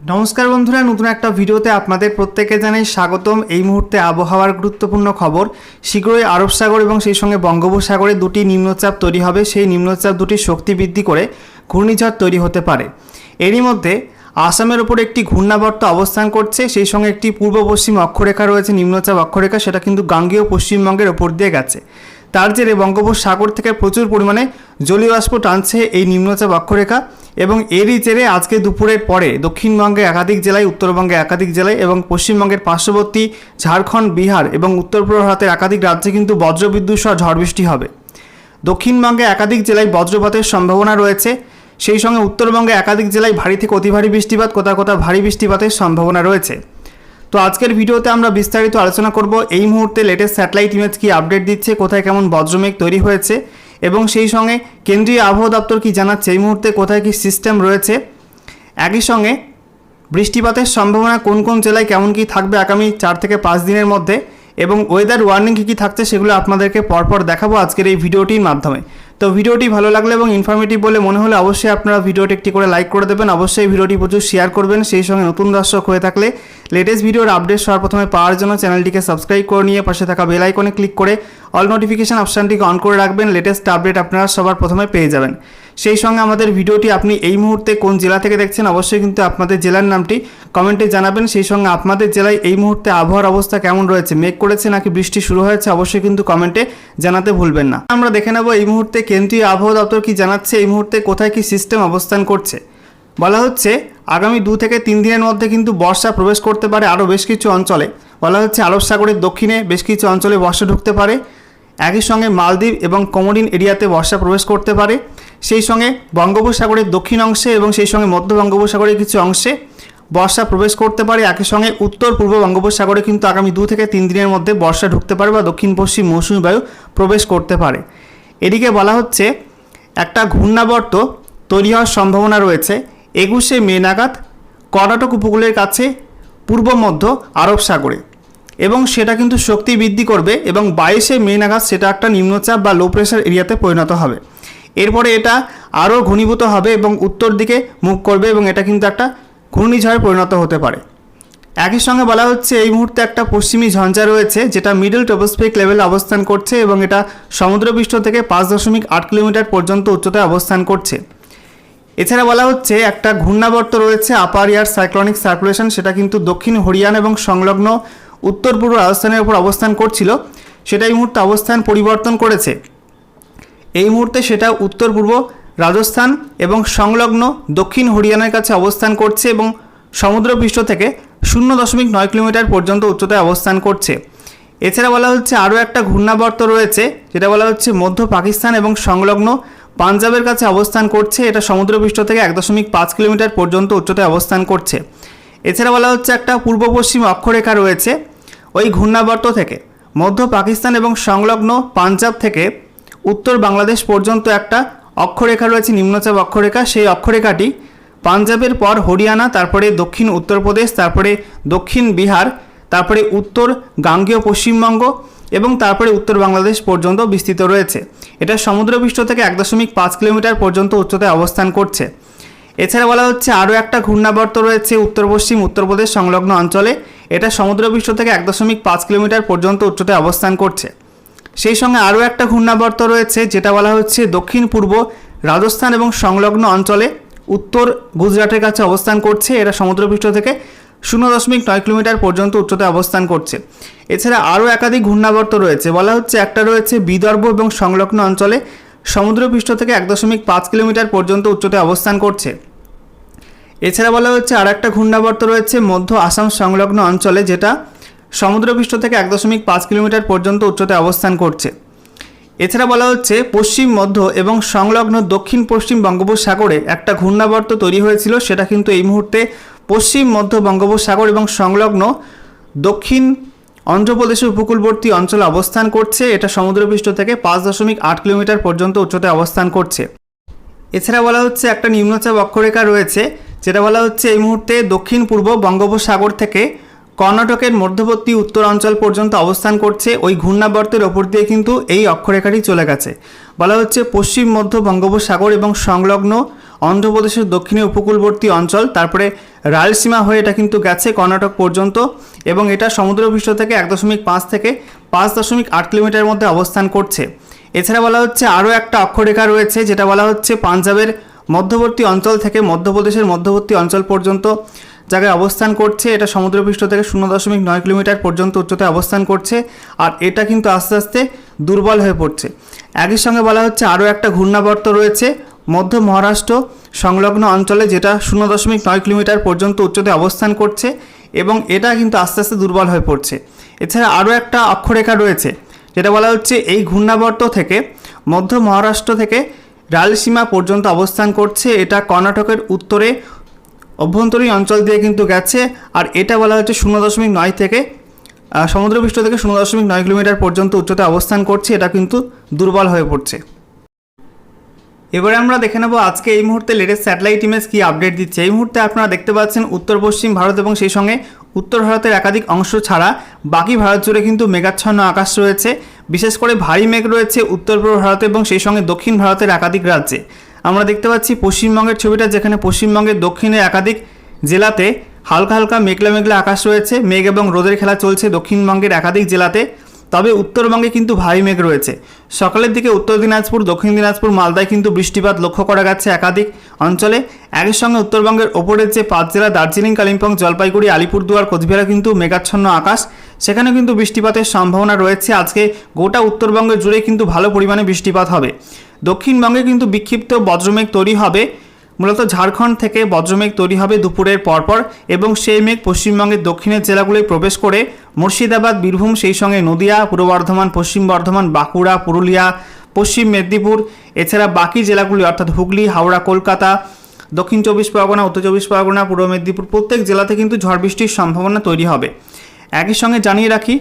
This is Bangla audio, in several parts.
নমস্কার বন্ধুরা, নতুন একটা ভিডিওতে আপনাদের প্রত্যেকে জানাই স্বাগতম। এই মুহূর্তে আবহাওয়ার গুরুত্বপূর্ণ খবর, শীঘ্রই আরব সাগর এবং সেই সঙ্গে বঙ্গোপসাগরে দুটি নিম্নচাপ তৈরি হবে। সেই নিম্নচাপ দুটি শক্তি বৃদ্ধি করে ঘূর্ণিঝড় তৈরি হতে পারে। এরই মধ্যে আসামের ওপর একটি ঘূর্ণাবর্ত অবস্থান করছে। সেই সঙ্গে একটি পূর্ব পশ্চিম অক্ষরেখা রয়েছে, নিম্নচাপ অক্ষরেখা, সেটা কিন্তু গাঙ্গেয় পশ্চিমবঙ্গের ওপর দিয়ে গেছে। তার জেরে বঙ্গোপসাগর থেকে প্রচুর পরিমাণে জলীয় বাষ্প টানছে এই নিম্নচাপ অক্ষরেখা। এবং এরই জেরে আজকে দুপুরের পরে দক্ষিণবঙ্গে একাধিক জেলায় উত্তরবঙ্গে একাধিক জেলায় এবং পশ্চিমবঙ্গের পার্শ্ববর্তী ঝাড়খণ্ড, বিহার এবং উত্তর ভারতের একাধিক রাজ্যে কিন্তু বজ্রবিদ্যুৎ সহ ঝড় বৃষ্টি হবে। দক্ষিণবঙ্গে একাধিক জেলায় বজ্রপাতের সম্ভাবনা রয়েছে। সেই সঙ্গে উত্তরবঙ্গে একাধিক জেলায় ভারী থেকে অতি ভারী বৃষ্টিপাত, কোথাও কোথাও ভারী বৃষ্টিপাতের সম্ভাবনা রয়েছে। তো আজকের ভিডিওতে আমরা বিস্তারিত আলোচনা করব। এই মুহূর্তে লেটেস্ট স্যাটেলাইট ইমেজ কি আপডেট দিচ্ছে, কোথায় কেমন বজ্রমেঘ তৈরি হয়েছে এবং সেই সঙ্গে কেন্দ্রীয় আবহাওয়া দপ্তর কি জানাচ্ছে? এই মুহূর্তে কোথায় কি সিস্টেম রয়েছে? একই সঙ্গে বৃষ্টিপাতের সম্ভাবনা কোন কোন জেলায় কেমন কি থাকবে আগামী চার থেকে পাঁচ দিনের মধ্যে এবং ওয়েদার ওয়ার্নিং কী কী থাকছে সেগুলো আপনাদেরকে পরপর দেখাবো আজকের এই ভিডিওটির মাধ্যমে। তো ভিডিওটি ভালো লাগলে এবং ইনফরমেটিভ বলে মনে হলে অবশ্যই আপনারা ভিডিওটি একটি করে লাইক করে দেবেন। অবশ্যই ভিডিওটি প্রচুর শেয়ার করবেন। সেই সঙ্গে নতুন দর্শক হয়ে থাকলে লেটেস্ট ভিডিওর আপডেট সবার প্রথমে পাওয়ার জন্য চ্যানেলটিকে সাবস্ক্রাইব করে নিয়ে পাশে থাকা বেল আইকনে ক্লিক করে অল নোটিফিকেশন অপশানটিকে অন করে রাখবেন লেটেস্ট আপডেট আপনারা সবার প্রথমে পেয়ে যাবেন। সেই সঙ্গে আমাদের ভিডিওটি আপনি এই মুহূর্তে কোন জেলা থেকে দেখছেন অবশ্যই কিন্তু আপনাদের জেলার নামটি কমেন্টে জানাবেন। সেই সঙ্গে আপনাদের জেলায় এই মুহূর্তে আবহাওয়ার অবস্থা কেমন রয়েছে, মেঘ করেছে নাকি বৃষ্টি শুরু হয়েছে অবশ্যই কিন্তু কমেন্টে জানাতে ভুলবেন না। আমরা দেখে নেব এই মুহূর্তে কেন্দ্রীয় আবহাওয়া দপ্তর কি জানাচ্ছে, এই মুহূর্তে কোথায় কি সিস্টেম অবস্থান করছে। বলা হচ্ছে, আগামী দু থেকে তিন দিনের মধ্যে কিন্তু বর্ষা প্রবেশ করতে পারে আরও বেশ কিছু অঞ্চলে। বলা হচ্ছে আরব সাগরের দক্ষিণে বেশ কিছু অঞ্চলে বর্ষা ঢুকতে পারে। একই সঙ্গে মালদ্বীপ এবং কোমোডিন এরিয়াতে বর্ষা প্রবেশ করতে পারে। সেই সঙ্গে বঙ্গোপসাগরের দক্ষিণ অংশে এবং সেই সঙ্গে মধ্য বঙ্গোপসাগরের কিছু অংশে বর্ষা প্রবেশ করতে পারে। একই সঙ্গে উত্তর পূর্ব বঙ্গোপসাগরে কিন্তু আগামী দু থেকে তিন দিনের মধ্যে বর্ষা ঢুকতে পারে বা দক্ষিণ পশ্চিম মৌসুমী বায়ু প্রবেশ করতে পারে। এদিকে বলা হচ্ছে, একটা ঘূর্ণাবর্ত তৈরি হওয়ার সম্ভাবনা রয়েছে। একুশে মে নাগাদ কর্ণাটক উপকূলের কাছে পূর্ব মধ্য আরব সাগরে। এবং সেটা কিন্তু শক্তি বৃদ্ধি করবে এবং বাইশে মে নাগাদ সেটা একটা নিম্নচাপ বা লো প্রেশার এরিয়াতে পরিণত হবে। এরপরে এটা আরও ঘনীভূত হবে এবং উত্তর দিকে মুখ করবে এবং এটা কিন্তু একটা ঘূর্ণিঝড়ে পরিণত হতে পারে। একই সঙ্গে বলা হচ্ছে এই মুহূর্তে একটা পশ্চিমী ঝঞ্ঝা রয়েছে যেটা মিডল টপোস্ফিক লেভেলে অবস্থান করছে এবং এটা সমুদ্রপৃষ্ঠ থেকে পাঁচ দশমিক আট কিলোমিটার পর্যন্ত উচ্চতায় অবস্থান করছে। এছাড়া বলা হচ্ছে একটা ঘূর্ণাবর্ত রয়েছে আপার ইয়ার সাইক্লনিক সার্কুলেশন সেটা কিন্তু দক্ষিণ হরিয়ানা এবং সংলগ্ন উত্তর পূর্ব রাজস্থানের উপর অবস্থান করছিল। সেটা এই মুহূর্তে অবস্থান পরিবর্তন করেছে। এই মুহূর্তে সেটা উত্তর পূর্ব রাজস্থান এবং সংলগ্ন দক্ষিণ হরিয়ানার কাছে অবস্থান করছে এবং সমুদ্রপৃষ্ঠ থেকে শূন্য দশমিক নয় কিলোমিটার পর্যন্ত উচ্চতায় অবস্থান করছে। এছাড়া বলা হচ্ছে আরও একটা ঘূর্ণাবর্ত রয়েছে, যেটা বলা হচ্ছে মধ্য পাকিস্তান এবং সংলগ্ন পাঞ্জাবের কাছে অবস্থান করছে। এটা সমুদ্রপৃষ্ঠ থেকে এক দশমিক পাঁচ কিলোমিটার পর্যন্ত উচ্চতায় অবস্থান করছে। এছাড়া বলা হচ্ছে একটা পূর্ব পশ্চিম অক্ষরেখা রয়েছে ওই ঘূর্ণাবর্ত থেকে। মধ্য পাকিস্তান এবং সংলগ্ন পাঞ্জাব থেকে উত্তর বাংলাদেশ পর্যন্ত একটা অক্ষরেখা রয়েছে, নিম্নচাপ অক্ষরেখা। সেই অক্ষরেখাটি পাঞ্জাবের পর হরিয়ানা, তারপরে দক্ষিণ উত্তরপ্রদেশ তারপরে দক্ষিণ বিহার, তারপরে উত্তর গাঙ্গেয় পশ্চিমবঙ্গ এবং তারপরে উত্তর বাংলাদেশ পর্যন্ত বিস্তৃত রয়েছে। এটা সমুদ্রপৃষ্ঠ থেকে এক দশমিক পাঁচ কিলোমিটার পর্যন্ত উচ্চতায় অবস্থান করছে। এছাড়া বলা হচ্ছে আরও একটা ঘূর্ণাবর্ত রয়েছে উত্তর পশ্চিম উত্তরপ্রদেশ সংলগ্ন অঞ্চলে। এটা সমুদ্রপৃষ্ঠ থেকে এক দশমিক পাঁচ কিলোমিটার পর্যন্ত উচ্চতায় অবস্থান করছে। সেই সঙ্গে আরও একটা ঘূর্ণাবর্ত রয়েছে, যেটা বলা হচ্ছে দক্ষিণ পূর্ব রাজস্থান এবং সংলগ্ন অঞ্চলে উত্তর গুজরাটের কাছে অবস্থান করছে। এরা সমুদ্রপৃষ্ঠ থেকে শূন্য দশমিক নয় কিলোমিটার পর্যন্ত উচ্চতায় অবস্থান করছে। এছাড়া আরও একাধিক ঘূর্ণাবর্ত রয়েছে। বলা হচ্ছে একটা রয়েছে বিদর্ভ এবং সংলগ্ন অঞ্চলে সমুদ্রপৃষ্ঠ থেকে এক দশমিক পাঁচ কিলোমিটার পর্যন্ত উচ্চতায় অবস্থান করছে। এছাড়া বলা হচ্ছে আর একটা ঘূর্ণাবর্ত রয়েছে মধ্য আসাম সংলগ্ন অঞ্চলে, যেটা সমুদ্রপৃষ্ঠ থেকে এক দশমিক পাঁচ কিলোমিটার পর্যন্ত উচ্চতায় অবস্থান করছে। এছাড়া বলা হচ্ছে পশ্চিম, মধ্য এবং সংলগ্ন দক্ষিণ পশ্চিম বঙ্গোপসাগরে একটা ঘূর্ণাবর্ত তৈরি হয়েছিল, সেটা কিন্তু এই মুহূর্তে পশ্চিম, মধ্য বঙ্গোপসাগর এবং সংলগ্ন দক্ষিণ অন্ধ্রপ্রদেশের উপকূলবর্তী অঞ্চলে অবস্থান করছে। এটা সমুদ্রপৃষ্ঠ থেকে পাঁচ দশমিক আট কিলোমিটার পর্যন্ত উচ্চতায় অবস্থান করছে। এছাড়া বলা হচ্ছে একটা নিম্নচাপ অক্ষরেখা রয়েছে যেটা বলা হচ্ছে এই মুহূর্তে দক্ষিণ পূর্ব বঙ্গোপসাগর থেকে কর্ণাটকের মধ্যবর্তী উত্তরাঞ্চল পর্যন্ত অবস্থান করছে। ওই ঘূর্ণাবর্তের ওপর দিয়ে কিন্তু এই অক্ষরেখাটি চলে গেছে। বলা হচ্ছে পশ্চিম, মধ্য বঙ্গোপসাগর এবং সংলগ্ন অন্ধ্রপ্রদেশের দক্ষিণে উপকূলবর্তী অঞ্চল। তারপরে রায়লসীমা হয়ে এটা কিন্তু গেছে কর্ণাটক পর্যন্ত এবং এটা সমুদ্রপৃষ্ঠ থেকে এক দশমিক পাঁচ থেকে পাঁচ দশমিক আট কিলোমিটারের মধ্যে অবস্থান করছে। এছাড়া বলা হচ্ছে আরও একটা অক্ষরেখা রয়েছে, যেটা বলা হচ্ছে পাঞ্জাবের মধ্যবর্তী অঞ্চল থেকে মধ্যপ্রদেশের মধ্যবর্তী অঞ্চল পর্যন্ত জায়গায় অবস্থান করছে। এটা সমুদ্রপৃষ্ঠ থেকে শূন্য দশমিক নয় কিলোমিটার পর্যন্ত উচ্চতায় অবস্থান করছে আর এটা কিন্তু আস্তে আস্তে দুর্বল হয়ে পড়ছে। একই সঙ্গে বলা হচ্ছে আরও একটা ঘূর্ণাবর্ত রয়েছে মধ্য মহারাষ্ট্র সংলগ্ন অঞ্চলে যেটা শূন্য দশমিক নয় কিলোমিটার পর্যন্ত উচ্চতায় অবস্থান করছে এবং এটা কিন্তু আস্তে আস্তে দুর্বল হয়ে পড়ছে। এছাড়া আরও একটা অক্ষরেখা রয়েছে যেটা বলা হচ্ছে এই ঘূর্ণাবর্ত থেকে মধ্য মহারাষ্ট্র থেকে রালসীমা পর্যন্ত অবস্থান করছে, এটা কর্ণাটকের উত্তরে। অভ্যন্তরীণ অঞ্চল দিয়ে কিন্তু গেছে, আর এটা বলা হচ্ছে শূন্য দশমিক নয় থেকে সমুদ্রপৃষ্ঠ থেকে শূন্য দশমিক নয় কিলোমিটার পর্যন্ত উচ্চতা অবস্থান করছে, এটা কিন্তু দুর্বল হয়ে পড়ছে। এবারে আমরা দেখে নেব আজকে এই মুহূর্তে লেটেস্ট স্যাটেলাইট ইমেজ কী আপডেট দিচ্ছে। এই মুহূর্তে আপনারা দেখতে পাচ্ছেন উত্তর, পশ্চিম ভারত এবং সেই সঙ্গে উত্তর ভারতের একাধিক অংশ ছাড়া বাকি ভারত জুড়ে কিন্তু মেঘাচ্ছন্ন আকাশ রয়েছে। বিশেষ করে ভারী মেঘ রয়েছে উত্তর পূর্ব ভারতে এবং সেই সঙ্গে দক্ষিণ ভারতের একাধিক রাজ্যে। আমরা দেখতে পাচ্ছি পশ্চিমবঙ্গের ছবিটা যেখানে পশ্চিমবঙ্গের দক্ষিণে একাধিক জেলাতে হালকা হালকা মেঘলা মেঘলা আকাশ রয়েছে। মেঘ এবং রোদের খেলা চলছে দক্ষিণবঙ্গের একাধিক জেলাতে। তবে উত্তরবঙ্গে কিন্তু ভারী মেঘ রয়েছে। সকালের দিকে উত্তর দিনাজপুর, দক্ষিণ দিনাজপুর, মালদায় কিন্তু বৃষ্টিপাত লক্ষ্য করা গেছে একাধিক অঞ্চলে। একই সঙ্গে উত্তরবঙ্গের ওপরের যে পাঁচ জেলা, দার্জিলিং, কালিম্পং, জলপাইগুড়ি, আলিপুরদুয়ার, কোচবিহারে কিন্তু মেঘাচ্ছন্ন আকাশ। সেখানে কিন্তু বৃষ্টিপাতের সম্ভাবনা রয়েছে। আজকে গোটা উত্তরবঙ্গ জুড়ে কিন্তু ভালো পরিমাণে বৃষ্টিপাত হবে। দক্ষিণবঙ্গে কিন্তু বিক্ষিপ্ত বজ্রমেঘ তৈরি হবে। মূলত ঝাড়খণ্ড থেকে বজ্রমেঘ তৈরি হবে দুপুরের পরপর এবং সেই মেঘ পশ্চিমবঙ্গের দক্ষিণের জেলাগুলোয় প্রবেশ করে মুর্শিদাবাদ, বীরভূম, সেই সঙ্গে নদিয়া, পূর্ব বর্ধমান, পশ্চিম বর্ধমান, বাঁকুড়া, পুরুলিয়া, পশ্চিম মেদিনীপুর, এছাড়া বাকি জেলাগুলি অর্থাৎ হুগলি, হাওড়া, কলকাতা, দক্ষিণ চব্বিশ পরগনা, উত্তর চব্বিশ পরগনা, পূর্ব মেদিনীপুর প্রত্যেক জেলাতে কিন্তু ঝড় বৃষ্টির সম্ভাবনা তৈরি হবে। একই সঙ্গে জানিয়ে রাখি,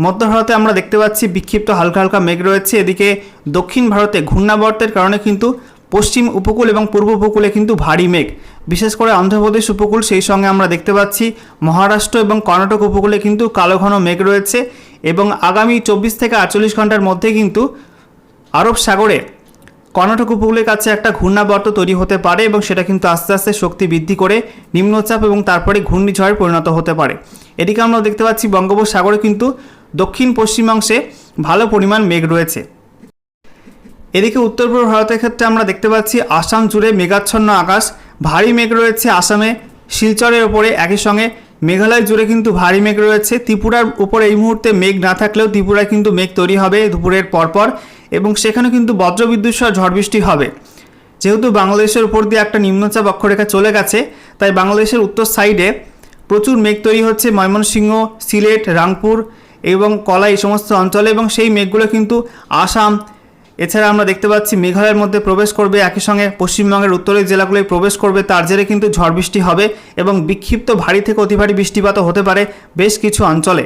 মধ্য ভারতে আমরা দেখতে পাচ্ছি বিক্ষিপ্ত হালকা হালকা মেঘ রয়েছে। এদিকে দক্ষিণ ভারতে ঘূর্ণাবর্তের কারণে কিন্তু পশ্চিম উপকূল এবং পূর্ব উপকূলে কিন্তু ভারী মেঘ। বিশেষ করে অন্ধ্রপ্রদেশ উপকূল সেই সঙ্গে আমরা দেখতে পাচ্ছি, মহারাষ্ট্র এবং কর্ণাটক উপকূলে কিন্তু কালো ঘন মেঘ রয়েছে এবং আগামী চব্বিশ থেকে আটচল্লিশ ঘণ্টার মধ্যে কিন্তু আরব সাগরে কর্ণাটক উপকূলের কাছে একটা ঘূর্ণাবর্ত তৈরি হতে পারে এবং সেটা কিন্তু আস্তে আস্তে শক্তি বৃদ্ধি করে নিম্নচাপ এবং তারপরে ঘূর্ণিঝড়ে পরিণত হতে পারে। এদিকে আমরা দেখতে পাচ্ছি বঙ্গোপসাগরে কিন্তু দক্ষিণ পশ্চিমাংশে ভালো পরিমাণ মেঘ রয়েছে। এদিকে উত্তর পূর্ব ভারতের ক্ষেত্রে আমরা দেখতে পাচ্ছি, আসাম জুড়ে মেঘাচ্ছন্ন আকাশ, ভারী মেঘ রয়েছে আসামে, শিলচরের ওপরে একই সঙ্গে, মেঘালয় জুড়ে কিন্তু ভারী মেঘ রয়েছে, ত্রিপুরার উপরে এই মুহূর্তে মেঘ না থাকলেও ত্রিপুরায় কিন্তু মেঘ তৈরি হবে দুপুরের পরপর এবং সেখানে কিন্তু বজ্রবিদ্যুৎ সহ ঝড় বৃষ্টি হবে। যেহেতু বাংলাদেশের উপর দিয়ে একটা নিম্নচাপ অক্ষরেখা চলে গেছে, তাই বাংলাদেশের উত্তর সাইডে প্রচুর মেঘ তৈরি হচ্ছে ময়মনসিংহ, সিলেট, রাংপুর এবং কলা এই সমস্ত অঞ্চলে এবং সেই মেঘগুলো কিন্তু আসাম এছাড়া আমরা দেখতে পাচ্ছি মেঘালয়ের মধ্যে প্রবেশ করবে, একই সঙ্গে পশ্চিমবঙ্গের উত্তরের জেলাগুলোয় প্রবেশ করবে, তার জেরে কিন্তু ঝড় বৃষ্টি হবে এবং বিক্ষিপ্ত ভারী থেকে অতি ভারী বৃষ্টিপাতও হতে পারে বেশ কিছু অঞ্চলে।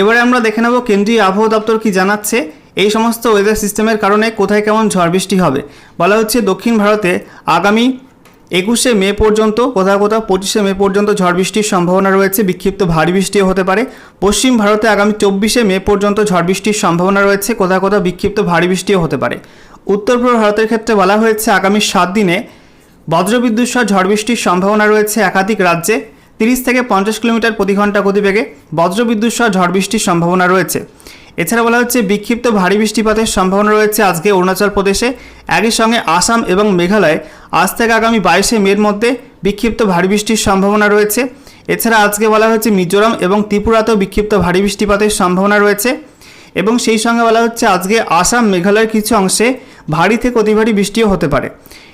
এবারে আমরা দেখে নেব কেন্দ্রীয় আবহাওয়া দপ্তর কি জানাচ্ছে। এই সমস্ত ওয়েদার সিস্টেমের কারণে কোথায় কেমন ঝড় বৃষ্টি হবে। বলা হচ্ছে দক্ষিণ ভারতে আগামী একুশে মে পর্যন্ত, কোথাও কোথাও পঁচিশে মে পর্যন্ত ঝড় বৃষ্টির সম্ভাবনা রয়েছে, বিক্ষিপ্ত ভারী বৃষ্টিও হতে পারে। পশ্চিম ভারতে আগামী চব্বিশে মে পর্যন্ত ঝড় বৃষ্টির সম্ভাবনা রয়েছে, কোথাও কোথাও বিক্ষিপ্ত ভারী বৃষ্টিও হতে পারে। উত্তর পূর্ব ভারতের ক্ষেত্রে বলা হয়েছে, আগামী সাত দিনে বজ্রবিদ্যুৎ সহ ঝড় বৃষ্টির সম্ভাবনা রয়েছে একাধিক রাজ্যে। তিরিশ থেকে পঞ্চাশ কিলোমিটার প্রতি ঘণ্টা গতিবেগে বজ্রবিদ্যুৎ সহ ঝড় বৃষ্টির সম্ভাবনা রয়েছে। এছাড়া বলা হচ্ছে, বিক্ষিপ্ত ভারী বৃষ্টিপাতের সম্ভাবনা রয়েছে আজকে অরুণাচল প্রদেশে। একই সঙ্গে আসাম এবং মেঘালয় আজ থেকে আগামী বাইশে মের মধ্যে বিক্ষিপ্ত ভারী বৃষ্টির সম্ভাবনা রয়েছে। এছাড়া আজকে বলা হয়েছে মিজোরাম এবং ত্রিপুরাতেও বিক্ষিপ্ত ভারী বৃষ্টিপাতের সম্ভাবনা রয়েছে। এবং সেই সঙ্গে বলা হচ্ছে, আজকে আসাম, মেঘালয়ের কিছু অংশে ভারী থেকে অতি ভারী বৃষ্টিও হতে পারে।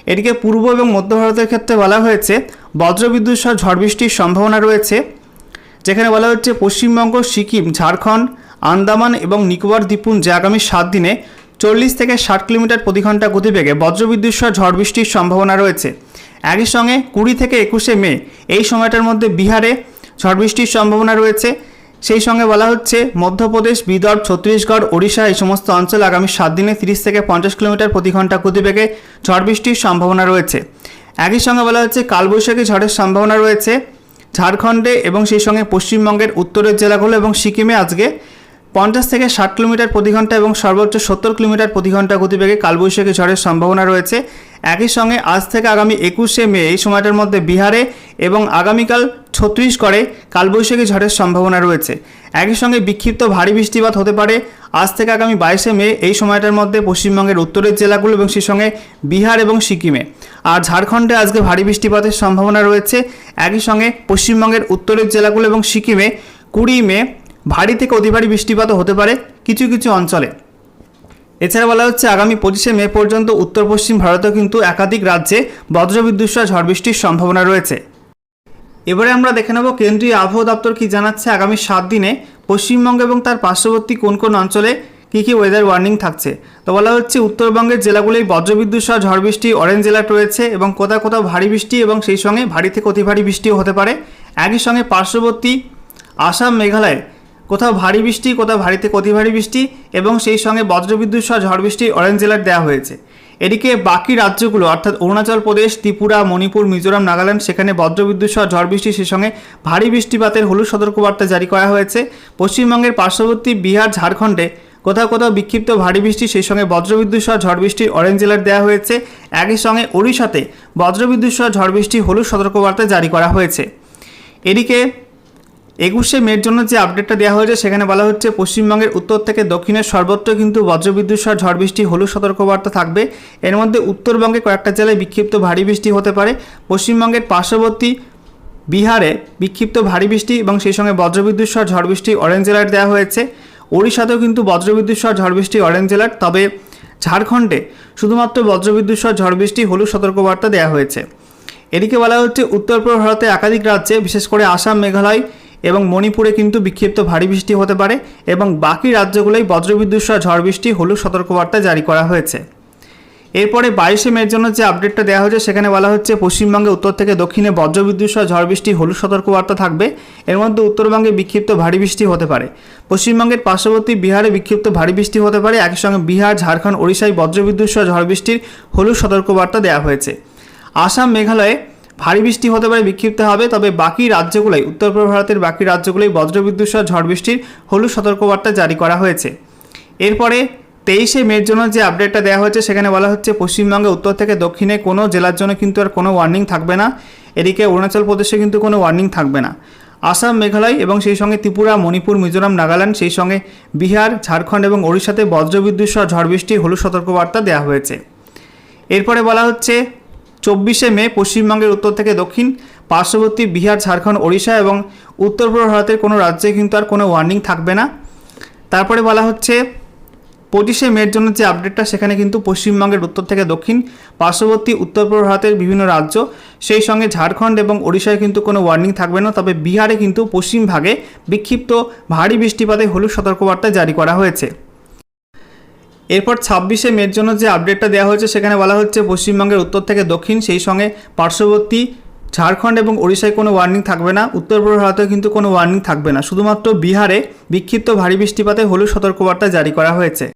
এদিকে পূর্ব এবং মধ্য ভারতের ক্ষেত্রে বলা হয়েছে বজ্রবিদ্যুৎ সহ ঝড় বৃষ্টির সম্ভাবনা রয়েছে। যেখানে বলা হচ্ছে, পশ্চিমবঙ্গ, সিকিম, ঝাড়খণ্ড আন্দামান এবং নিকোবর দ্বীপপুঞ্জে আগামী সাত দিনে চল্লিশ থেকে ষাট কিলোমিটার প্রতি ঘণ্টা গতিবেগে বজ্রবিদ্যুৎ সহ ঝড় বৃষ্টির সম্ভাবনা রয়েছে। একই সঙ্গে কুড়ি থেকে একুশে মে এই সময়টার মধ্যে বিহারে ঝড় বৃষ্টির সম্ভাবনা রয়েছে। সেই সঙ্গে বলা হচ্ছে, মধ্যপ্রদেশ, বিদর্ভ, ছত্তিশগড়, ওড়িশা এই সমস্ত অঞ্চল আগামী সাত দিনে তিরিশ থেকে পঞ্চাশ কিলোমিটার প্রতি ঘণ্টা গতিবেগে ঝড় বৃষ্টির সম্ভাবনা রয়েছে। একই সঙ্গে বলা হচ্ছে, কালবৈশাখী ঝড়ের সম্ভাবনা রয়েছে ঝাড়খণ্ডে এবং সেই সঙ্গে পশ্চিমবঙ্গের উত্তরের জেলাগুলো এবং সিকিমে আজকে পঞ্চাশ থেকে ষাট কিলোমিটার প্রতি ঘণ্টা এবং সর্বোচ্চ সত্তর কিলোমিটার প্রতি ঘণ্টা গতিবেগে কালবৈশাখী ঝড়ের সম্ভাবনা রয়েছে। একই সঙ্গে আজ থেকে আগামী একুশে মে এই সময়টার মধ্যে বিহারে এবং আগামীকাল ছত্রিশগড়ে কালবৈশাখী ঝড়ের সম্ভাবনা রয়েছে। একই সঙ্গে বিক্ষিপ্ত ভারী বৃষ্টিপাত হতে পারে। আজ থেকে আগামী বাইশে মে এই সময়টার মধ্যে পশ্চিমবঙ্গের উত্তরের জেলাগুলো এবং সেই সঙ্গে বিহার এবং সিকিমে। আর ঝাড়খণ্ডে আজকে ভারী বৃষ্টিপাতের সম্ভাবনা রয়েছে। একই সঙ্গে পশ্চিমবঙ্গের উত্তরের জেলাগুলো এবং সিকিমে কুড়ি মে ভারী থেকে অতি ভারী বৃষ্টিপাতও হতে পারে কিছু কিছু অঞ্চলে। এছাড়া বলা হচ্ছে আগামী পঁচিশে মে পর্যন্ত উত্তর পশ্চিম ভারতেও কিন্তু একাধিক রাজ্যে বজ্রবিদ্যুৎ ঝড় বৃষ্টির সম্ভাবনা রয়েছে। এবারে আমরা দেখে নেব কেন্দ্রীয় আবহাওয়া দপ্তর কি জানাচ্ছে আগামী সাত দিনে, পশ্চিমবঙ্গ এবং তার পার্শ্ববর্তী কোন কোন অঞ্চলে কী কী ওয়েদার ওয়ার্নিং থাকছে। তো বলা হচ্ছে উত্তরবঙ্গের জেলাগুলোই বজ্রবিদ্যুৎ সহ ঝড় বৃষ্টি অরেঞ্জ অ্যালার্ট রয়েছে এবং কোথাও কোথাও ভারী বৃষ্টি এবং সেই সঙ্গে ভারী থেকে অতি ভারী বৃষ্টিও হতে পারে। একই সঙ্গে পার্শ্ববর্তী আসাম, মেঘালয় কোথাও ভারী বৃষ্টি, কোথাও ভারীতে অতি ভারী বৃষ্টি এবং সেই সঙ্গে বজ্রবিদ্যুৎ সহ ঝড় বৃষ্টি অরেঞ্জ অ্যালার্ট দেওয়া হয়েছে। এদিকে বাকি রাজ্যগুলো, অর্থাৎ অরুণাচল প্রদেশ, ত্রিপুরা, মণিপুর, মিজোরাম, নাগাল্যান্ড, সেখানে বজ্রবিদ্যুৎ সহ ঝড় বৃষ্টি সেই সঙ্গে ভারী বৃষ্টিপাতের হলুদ সতর্কবার্তা জারি করা হয়েছে। পশ্চিমবঙ্গের পার্শ্ববর্তী বিহার, ঝাড়খণ্ডে কোথাও কোথাও বিক্ষিপ্ত ভারী বৃষ্টি সেই সঙ্গে বজ্রবিদ্যুৎ সহ ঝড় বৃষ্টির অরেঞ্জ অ্যালার্ট দেওয়া হয়েছে। একই সঙ্গে ওড়িশাতে বজ্রবিদ্যুৎ সহ ঝড় বৃষ্টি হলুদ সতর্কবার্তা জারি করা হয়েছে। এদিকে একুশে মের জন্য যে আপডেটটা দেওয়া হয়েছে, সেখানে বলা হচ্ছে পশ্চিমবঙ্গের উত্তর থেকে দক্ষিণের সর্বত্র কিন্তু বজ্রবিদ্যুৎ সহ ঝড় বৃষ্টি, হলুদ সতর্কবার্তা থাকবে। এর মধ্যে উত্তরবঙ্গে কয়েকটা জেলায় বিক্ষিপ্ত ভারী বৃষ্টি হতে পারে। পশ্চিমবঙ্গের পার্শ্ববর্তী বিহারে বিক্ষিপ্ত ভারী বৃষ্টি এবং সেই সঙ্গে বজ্রবিদ্যুৎ সহ ঝড় বৃষ্টি অরেঞ্জ অ্যালার্ট দেওয়া হয়েছে। ওড়িশাতেও কিন্তু বজ্রবিদ্যুৎ সহ ঝড় বৃষ্টি অরেঞ্জ অ্যালার্ট তবে ঝাড়খণ্ডে শুধুমাত্র বজ্রবিদ্যুৎ সহ ঝড় বৃষ্টি, হলুদ সতর্কবার্তা দেওয়া হয়েছে। এদিকে বলা হচ্ছে, উত্তর পূর্ব ভারতে একাধিক রাজ্যে, বিশেষ করে আসাম, মেঘালয় এবং মণিপুরে কিন্তু বিক্ষিপ্ত ভারী বৃষ্টি হতে পারে এবং বাকি রাজ্যগুলোই বজ্রবিদ্যুৎ সহ ঝড় বৃষ্টি হলুদ সতর্কবার্তা জারি করা হয়েছে। এরপরে বাইশে মের জন্য যে আপডেটটা দেওয়া হয়েছে সেখানে বলা হচ্ছে পশ্চিমবঙ্গে উত্তর থেকে দক্ষিণে বজ্রবিদ্যুৎ সহ ঝড় বৃষ্টি হলুদ সতর্কবার্তা থাকবে। এর মধ্যে উত্তরবঙ্গে বিক্ষিপ্ত ভারী বৃষ্টি হতে পারে। পশ্চিমবঙ্গের পার্শ্ববর্তী বিহারে বিক্ষিপ্ত ভারী বৃষ্টি হতে পারে। একই সঙ্গে বিহার, ঝাড়খণ্ড, ওড়িশায় বজ্রবিদ্যুৎ সহ ঝড় বৃষ্টির হলুদ সতর্কবার্তা দেওয়া হয়েছে। আসাম, মেঘালয়ে ভারী বৃষ্টি হতে পারে, বিক্ষিপ্ত হবে। তবে বাকি রাজ্যগুলোই উত্তর পূর্ব ভারতের বাকি রাজ্যগুলোই বজ্রবিদ্যুৎ সহ ঝড় বৃষ্টির হলুদ সতর্কবার্তা জারি করা হয়েছে। এরপরে তেইশে মের জন্য যে আপডেটটা দেওয়া হয়েছে, সেখানে বলা হচ্ছে পশ্চিমবঙ্গে উত্তর থেকে দক্ষিণে কোনো জেলার জন্য কিন্তু আর কোনো ওয়ার্নিং থাকবে না। এদিকে অরুণাচল প্রদেশে কিন্তু কোনো ওয়ার্নিং থাকবে না। আসাম, মেঘালয় এবং সেই সঙ্গে ত্রিপুরা, মণিপুর, মিজোরাম, নাগাল্যান্ড, সেই সঙ্গে বিহার, ঝাড়খণ্ড এবং ওড়িশাতে বজ্রবিদ্যুৎ সহ ঝড় বৃষ্টির হলুদ সতর্কবার্তা দেওয়া হয়েছে। এরপরে বলা হচ্ছে চব্বিশে মে পশ্চিমবঙ্গের উত্তর থেকে দক্ষিণ, পার্শ্ববর্তী বিহার, ঝাড়খণ্ড, ওড়িশা এবং উত্তর পূর্ব ভারতের কোনো রাজ্যে কিন্তু আর কোনো ওয়ার্নিং থাকবে না। তারপরে বলা হচ্ছে, পঁচিশে মের জন্য যে আপডেটটা সেখানে কিন্তু পশ্চিমবঙ্গের উত্তর থেকে দক্ষিণ, পার্শ্ববর্তী, উত্তর পূর্ব ভারতের বিভিন্ন রাজ্য, সেই সঙ্গে ঝাড়খণ্ড এবং ওড়িশায় কিন্তু কোনো ওয়ার্নিং থাকবে না। তবে বিহারে কিন্তু পশ্চিম ভাগে বিক্ষিপ্ত ভারী বৃষ্টিপাতে হলুদ সতর্কবার্তা জারি করা হয়েছে। এরপর ছাব্বিশে মের জন্য যে আপডেটটা দেওয়া হয়েছে, সেখানে বলা হচ্ছে পশ্চিমবঙ্গের উত্তর থেকে দক্ষিণ, সেই সঙ্গে পার্শ্ববর্তী ঝাড়খণ্ড এবং ওড়িশায় কোনো ওয়ার্নিং থাকবে না। উত্তর পূর্ব ভারতেও কিন্তু কোনো ওয়ার্নিং থাকবে না। শুধুমাত্র বিহারে বিক্ষিপ্ত ভারী বৃষ্টিপাতে হলুদ সতর্কবার্তা জারি করা হয়েছে।